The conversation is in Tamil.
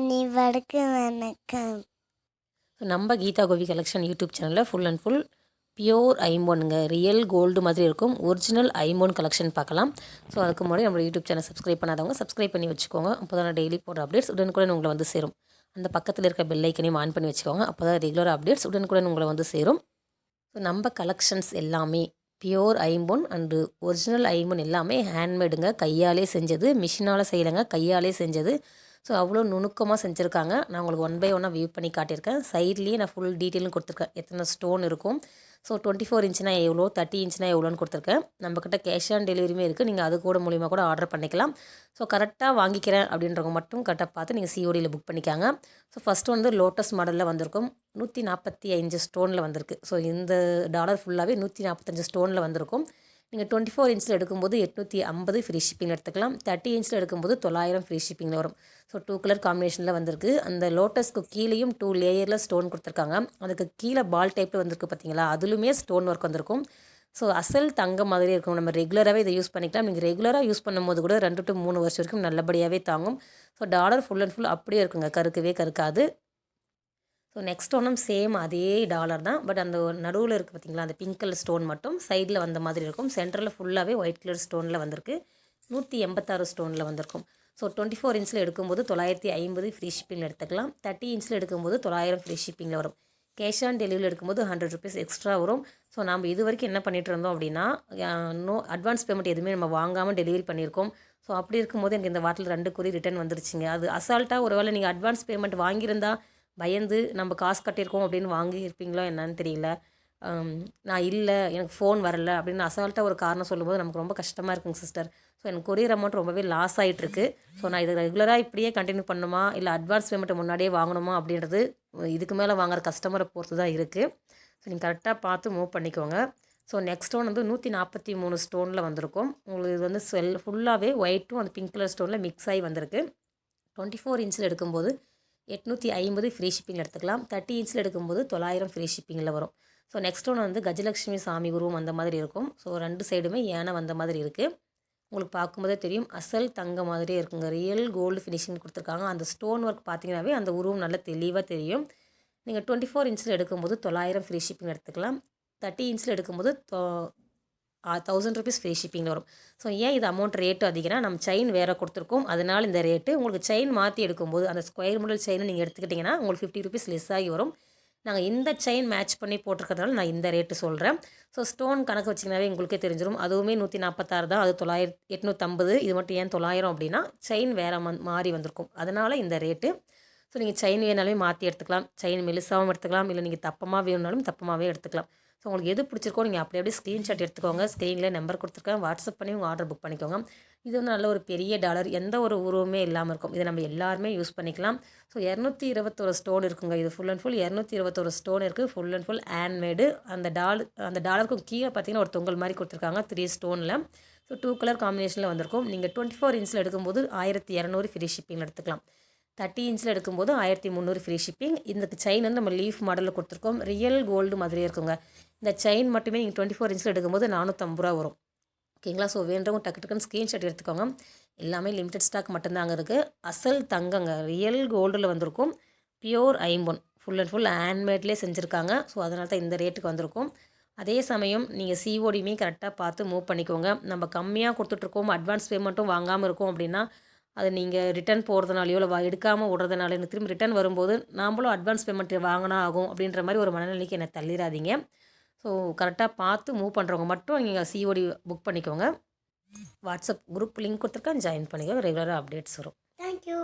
அனைவருக்கும் வணக்கம் நம்ம கீதா கோவி கலெக்ஷன் யூடியூப் சேனலில் ஃபுல் அண்ட் ஃபுல் பியோர் ஐம்போனுங்க ரியல் கோல்டு மாதிரி இருக்கும். ஒரிஜினல் ஐம்போன் கலெக்ஷன் பார்க்கலாம். ஸோ அதுக்கு முன்னாடி நம்ம யூடியூப் சேனல் சப்ஸ்கிரைப் பண்ணாதவங்க சப்ஸ்கிரைப் பண்ணி வச்சுக்கோங்க. அப்போ தான் டெய்லி போடுற அப்டேட்ஸ் உடனுக்குடன் உங்களை வந்து சேரும். அந்த பக்கத்தில் இருக்க பெல்லைக்கனையும் ஆன் பண்ணி வச்சுக்கோங்க. அப்போ தான் ரெகுலர் அப்டேட்ஸ் உடனுக்குடன் உங்களை வந்து சேரும். ஸோ நம்ம கலெக்ஷன்ஸ் எல்லாமே பியோர் ஐம்பொன் அண்டு ஒரிஜினல் ஐம்பொன் எல்லாமே ஹேண்ட்மேடுங்க கையாலே செஞ்சது மிஷினால் செய்யலைங்க. கையாலே செஞ்சது. ஸோ அவ்வளோ நுணுக்கமாக செஞ்சுருக்காங்க. நான் உங்களுக்கு ஒன் பை ஒன்னாக வியூ பண்ணி காட்டியிருக்கேன். சைட்லேயே நான் ஃபுல் டீட்டெயிலும் கொடுத்துருக்கேன். எத்தனை ஸ்டோன் இருக்கும். ஸோ டுவெண்ட்டி ஃபோர் இன்ச்னா எவ்வளோ? தேர்ட்டி இன்ச்னா எவ்வளோன்னு கொடுத்துருக்கேன். நம்மக்கிட்ட கேஷ் ஆன் டெலிவரியுமே இருக்குது நீங்கள் அது கூட மூலிமா கூட ஆர்டர் பண்ணிக்கலாம். ஸோ கரெக்டாக வாங்கிக்கிறேன் அப்படின்றவங்க மட்டும் கரெக்டாக பார்த்து நீங்கள் சிஓடியில் புக் பண்ணிக்காங்க. ஸோ ஃபஸ்ட்டு வந்து லோட்டஸ் மாடலில் வந்திருக்கும். நூற்றி நாற்பத்தி அஞ்சு ஸ்டோனில் வந்திருக்கு. ஸோ இந்த டாலர் ஃபுல்லாகவே நூற்றி நாற்பத்தஞ்சு ஸ்டோனில் வந்திருக்கும். நீங்கள் டுவெண்ட்டி ஃபோர் இன்ச்சில் எடுக்கும்போது எட்நூற்றி ஐம்பது ஃப்ரீ ஷிப்பிங் எடுத்துக்கலாம். தேர்ட்டி இன்ச்சில் எடுக்கும்போது தொள்ளாயிரம் ஃப்ரீ ஷிப்பிங்கில் வரும். ஸோ டூ கலர் காம்பினேஷனில் வந்திருக்கு. அந்த லோட்டஸ்க்கு கீழேயும் டூ லேயரில் ஸ்டோன் கொடுத்துருக்காங்க. அதுக்கு கீழே பால் டைப்பில் வந்திருக்கு பார்த்தீங்களா அதுலுமே ஸ்டோன் ஒர்க் வந்திருக்கும். ஸோ அசல் தங்க மாதிரி இருக்கும். நம்ம ரெகுலராகவே இதை யூஸ் பண்ணிக்கலாம். நீங்கள் ரெகுலராக யூஸ் பண்ணும்போது கூட ரெண்டு டு மூணு வருஷம் வரைக்கும் நல்லபடியாகவே தாங்கும். So dollar full and full அப்படியே இருக்குங்க. கருக்கவே கருக்காது. ஸோ நெக்ஸ்ட் ஒன்றும் சேம் அதே டாலர் தான். பட் அந்த நடுவில் இருக்குது பார்த்தீங்களா அந்த பிங்க் கலர் ஸ்டோன் மட்டும் சைடில் வந்த மாதிரி இருக்கும். சென்டரில் ஃபுல்லாகவே ஒயிட் கலர் ஸ்டோனில் வந்திருக்கு. நூற்றி எண்பத்தாறு ஸ்டோனில் வந்திருக்கும். ஸோ டுவெண்ட்டி ஃபோர் இன்ச்சில் எடுக்கும்போது தொள்ளாயிரத்தி ஐம்பது ஃப்ரீ ஷிப்பிங்கில் எடுத்துக்கலாம். தேர்ட்டி இன்ச்சில் எடுக்கும்போது தொள்ளாயிரம் ஃப்ரீ ஷிப்பிங்கில் வரும். கேஷ் ஆன் டெலிவரி எடுக்கும்போது ஹண்ட்ரட் ருபீஸ் எக்ஸ்ட்ரா வரும். ஸோ நம்ம இது வரைக்கும் என்ன பண்ணிகிட்டு இருந்தோம் அப்படின்னா நோ அட்வான்ஸ் பேமெண்ட் எதுவுமே நம்ம வாங்காமல் டெலிவரி பண்ணியிருக்கோம். ஸோ அப்படி இருக்கும்போது எனக்கு இந்த வாரத்தில் ரெண்டு குறி ரிட்டர்ன் வந்துருச்சுங்க. அது அசால்ட்டாக ஒரு வேளை நீங்கள் அட்வான்ஸ் பேமெண்ட் வாங்கியிருந்தா பயந்து நம்ம காசு கட்டியிருக்கோம் அப்படின்னு வாங்கி இருப்பீங்களோ என்னன்னு தெரியல. நான் இல்லை எனக்கு ஃபோன் வரல அப்படின்னு அசால்ட்டாக ஒரு காரணம் சொல்லும்போது நமக்கு ரொம்ப கஷ்டமாக இருக்குங்க சிஸ்டர் ஸோ எனக்கு கொரியர் அமௌண்ட் ரொம்பவே லாஸ் ஆகிட்டுருக்கு ஸோ நான் இது ரெகுலராக இப்படியே கண்டினியூ பண்ணணுமா இல்லை அட்வான்ஸ் பேமெண்ட்டை முன்னாடியே வாங்கணுமா? அப்படின்றது இதுக்கு மேலே வாங்குற கஸ்டமரை பொறுத்து தான் இருக்குது ஸோ நீங்கள் கரெக்டாக பார்த்து மூவ் பண்ணிக்கோங்க. ஸோ நெக்ஸ்ட் ஸ்டோன் வந்து நூற்றி நாற்பத்தி மூணு ஸ்டோனில் வந்திருக்கும். உங்களுக்கு இது வந்து செல் ஃபுல்லாகவே ஒயிட்டும் அந்த பிங்க் கலர் ஸ்டோனில் மிக்ஸ் ஆகி வந்திருக்கு. டுவெண்ட்டி ஃபோர் இன்ச்சில் எடுக்கும்போது எட்நூற்றி ஐம்பது ஃப்ரீ ஷிப்பிங் எடுத்துக்கலாம். தேர்ட்டி இன்ச்சில் எடுக்கும்போது தொள்ளாயிரம் ஃப்ரீ ஷிப்பிங்கில் வரும். ஸோ நெக்ஸ்ட் ஒன்று வந்து கஜலட்சுமி சாமி உருவம் அந்த மாதிரி இருக்கும். ஸோ ரெண்டு சைடுமே யானை வந்த மாதிரி இருக்குது உங்களுக்கு பார்க்கும்போதே தெரியும். அசல் தங்க மாதிரியே இருக்குங்க. ரியல் கோல்டு ஃபினிஷிங் கொடுத்துருக்காங்க. அந்த ஸ்டோன் ஒர்க் பார்த்தீங்கன்னாவே அந்த உருவம் நல்லா தெளிவாக தெரியும். நீங்கள் டுவெண்ட்டி ஃபோர் இன்ச்சில் எடுக்கும்போது தொள்ளாயிரம் ஃப்ரீ ஷிப்பிங் எடுத்துக்கலாம். தேர்ட்டி இன்ச்சில் எடுக்கும்போது தௌசண்ட் ருபீஸ் ஃப்ரீ ஷிப்பிங்கில் வரும். ஸோ ஏன் இது அமௌண்ட் ரேட்டு அதிகம்னா நம்ம செயின் வேறு கொடுத்துருக்கோம். அதனால் இந்த ரேட்டு உங்களுக்கு செயின் மாற்றி எடுக்கும்போது அந்த ஸ்கொயர் மாடல் செயினை நீங்கள் எடுத்துக்கிட்டிங்கன்னா உங்களுக்கு ஃபிஃப்டி ருபீஸ் லெஸ் ஆகி வரும். நாங்கள் இந்த செயின் மேட்ச் பண்ணி போட்டிருக்கிறதுனால நான் இந்த ரேட்டு சொல்கிறேன் ஸோ ஸ்டோன் கணக்கு வச்சிங்கனாவே உங்களுக்கே தெரிஞ்சிடும் அதுவுமே நூற்றி நாற்பத்தாறு தான். அது தொள்ளாயிரத்து எட்நூற்றம்பது இது மட்டும் ஏன் தொள்ளாயிரம் அப்படின்னா செயின் வேறு மாறி வந்திருக்கும். அதனால் இந்த ரேட்டு ஸோ நீங்கள் செயின் வேணாலுமே மாற்றி எடுத்துக்கலாம். செயின் மெலிசாகவும் எடுத்துக்கலாம். இல்லை நீங்கள் தப்பமாக வேணுனாலும் தப்பமாகவே எடுத்துக்கலாம். ஸோ உங்களுக்கு எது பிடிச்சிருக்கோ நீங்கள் அப்படி அப்படியே ஸ்க்ரீன்ஷாட் எடுத்துக்கோங்க. ஸ்க்ரீனில் நம்பர் கொடுத்துருக்கேன். வாட்ஸ்அப் பண்ணி உங்கள் ஆர்டர் புக் பண்ணிக்கோங்க. இது வந்து நல்ல ஒரு பெரிய டாலர் எந்த ஒரு உருவமே இல்லாமல் இருக்கும். இதை நம்ம எல்லாருமே யூஸ் பண்ணிக்கலாம். ஸோ இரநூத்தி இருபத்தொரு ஸ்டோன் இருக்குங்க. இது ஃபுல் அண்ட் ஃபுல் இரநூத்தி இருபத்தொரு ஸ்டோன் இருக்குது ஃபுல் அண்ட் ஃபுல் ஹேண்ட்மேடு அந்த டால் அந்த டாலருக்கும் கீழே பார்த்தீங்கன்னா ஒரு தொங்கல் மாதிரி கொடுத்துருக்காங்க. த்ரீ ஸ்டோனில் ஸோ டூ கலர் காம்பினேஷனில் வந்திருக்கும். நீங்கள் டுவெண்ட்டி ஃபோர் இன்ச்சில் எடுக்கும்போது ஆயிரத்தி இரநூறு ஃப்ரீ ஷிப்பிங் எடுத்துக்கலாம். தேர்ட்டி இன்ச்சில் எடுக்கும்போது ஆயிரத்தி முந்நூறு ஃப்ரீ ஷிப்பிங் இந்த செயின் வந்து நம்ம லீஃப் மாடலில் கொடுத்துருக்கோம். ரியல் கோல்டு மாதிரியே இருக்குங்க. இந்த செயின் மட்டுமே நீங்கள் டுவெண்ட்டி ஃபோர் இன்ச்சில் எடுக்கும்போது நானூற்றம்பது ரூபா வரும். ஓகேங்களா ஸோ வேண்டவங்க டக்கு டக்குன்னு ஸ்க்ரீன்ஷாட் எடுத்துக்கோங்க. எல்லாமே லிமிடெட் ஸ்டாக் மட்டும்தான் அங்கே இருக்குது அசல் தங்கங்க. ரியல் கோல்டில் வந்திருக்கும். பியோர் ஐம்பொன். ஃபுல் அண்ட் ஃபுல் ஹேண்ட்மேட்லேயே செஞ்சுருக்காங்க. ஸோ அதனால தான் இந்த ரேட்டுக்கு வந்திருக்கும். அதே சமயம் நீங்கள் சிஓடியுமே கரெக்டாக பார்த்து மூவ் பண்ணிக்கோங்க. நம்ம கம்மியாக கொடுத்துட்ருக்கோம் அட்வான்ஸ் பேமெண்ட்டும் வாங்காமல் இருக்கோம் அப்படின்னா அது நீங்கள் ரிட்டர்ன் போகிறதுனாலையோ இல்லை எடுக்காமல் விடுறதுனால எனக்கு திரும்பி ரிட்டன் வரும்போது நாம்ளும் அட்வான்ஸ் பேமெண்ட் வாங்கினா ஆகும் அப்படின்ற மாதிரி ஒரு மனநிலைக்கு என்னை தள்ளிடாதீங்க ஸோ கரெக்டாக பார்த்து மூவ் பண்ணுறவங்க மட்டும் நீங்கள் சிஓடி புக் பண்ணிக்கோங்க. வாட்ஸ்அப் குரூப் லிங்க் கொடுத்துருக்கேன். ஜாயின் பண்ணிக்கோங்க. ரெகுலராக அப்டேட்ஸ் வரும். தேங்க்யூ